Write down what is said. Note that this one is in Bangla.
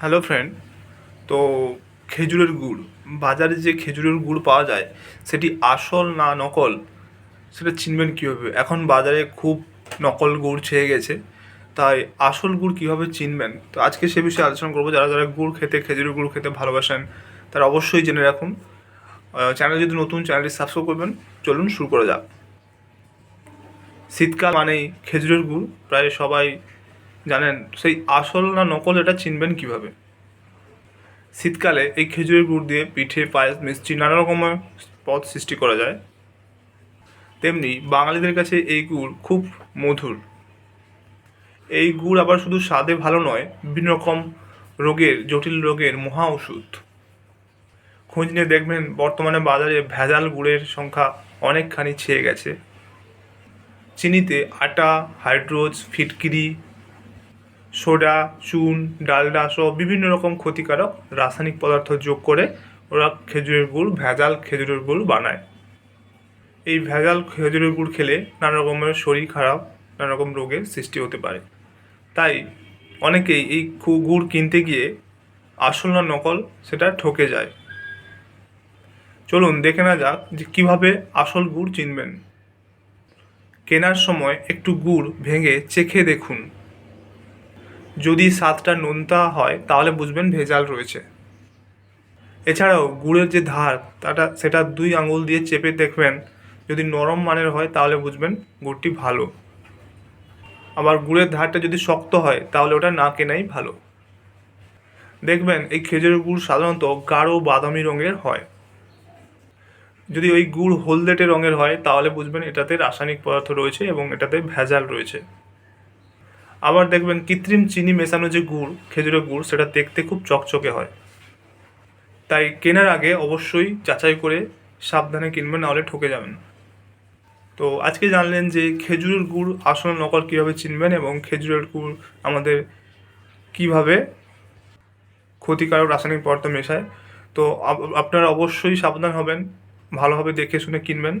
হ্যালো ফ্রেন্ড তো খেজুরের গুড়, বাজারে যে খেজুরের গুড় পাওয়া যায়, সেটি আসল না নকল, সেটা চিনবেন কীভাবে? এখন বাজারে খুব নকল গুড় ছেয়ে গেছে, তাই আসল গুড় কীভাবে চিনবেন? তো আজকে সে বিষয়ে আলোচনা করব। যারা যারা গুড় খেতে, খেজুরের গুড় খেতে ভালোবাসেন, তারা অবশ্যই জেনে রাখুন। চ্যানেল যদি নতুন, চ্যানেলটি সাবস্ক্রাইব করবেন। চলুন শুরু করা যাক। শীতকাল মানেই খেজুরের গুড়, প্রায় সবাই জানেন, সেই আসল না নকল এটা চিনবেন কীভাবে? শীতকালে এই খেজুরের গুড় দিয়ে পিঠে, পায়েস, মিষ্টি নানা রকমের পদ সৃষ্টি করা যায়। তেমনি বাঙালিদের কাছে এই গুড় খুব মধুর। এই গুড় আবার শুধু স্বাদে ভালো নয়, বিভিন্ন রকম রোগের, জটিল রোগের মহা ওষুধ। খোঁজ নিয়ে দেখবেন, বর্তমানে বাজারে ভেজাল গুড়ের সংখ্যা অনেকখানি ছেয়ে গেছে। চিনিতে আটা, হাইড্রোজ, ফিটকিরি সোডা, চুন, ডালডা সহ বিভিন্ন রকম ক্ষতিকারক রাসায়নিক পদার্থ যোগ করে ওরা খেজুরের গুড়, ভেজাল খেজুরের গুড় বানায়। এই ভেজাল খেজুরের গুড় খেলে নানা রকমের শরীর খারাপ, নানা রকম রোগের সৃষ্টি হতে পারে। তাই অনেকেই এই গুড় কিনতে গিয়ে আসল না নকল সেটা ঠকে যায়। চলুন দেখে না যাক যে কীভাবে আসল গুড় চিনবেন। কেনার সময় একটু গুড় ভেঙে চেখে দেখুন। যদি স্বাদটা নোনতা হয়, তাহলে বুঝবেন ভেজাল রয়েছে। এছাড়াও গুড়ের যে ধার, তাটা, সেটা দুই আঙুল দিয়ে চেপে দেখবেন। যদি নরম মানের হয়, তাহলে বুঝবেন গুড়টি ভালো। আবার গুড়ের ধারটা যদি শক্ত হয়, তাহলে ওটা না কেনাই ভালো। দেখবেন এই খেজুরের গুড় সাধারণত গাঢ় বাদামি রঙের হয়। যদি ওই গুড় হলদেটে রঙের হয়, তাহলে বুঝবেন এটাতে রাসায়নিক পদার্থ রয়েছে এবং এটাতে ভেজাল রয়েছে। আবার দেখবেন কৃত্রিম চিনি মেশানো যে গুড়, খেজুরের গুড়, সেটা দেখতে খুব চকচকে হয়। তাই কেনার আগে অবশ্যই যাচাই করে সাবধানে কিনবেন, নাহলে ঠকে যাবেন। তো আজকে জানলেন যে খেজুরের গুড় আসল নকল কীভাবে চিনবেন এবং খেজুরের গুড় আমাদের কীভাবে ক্ষতিকারক রাসায়নিক পদার্থ মেশায়। তো আপনারা অবশ্যই সাবধান হবেন, ভালোভাবে দেখে শুনে কিনবেন।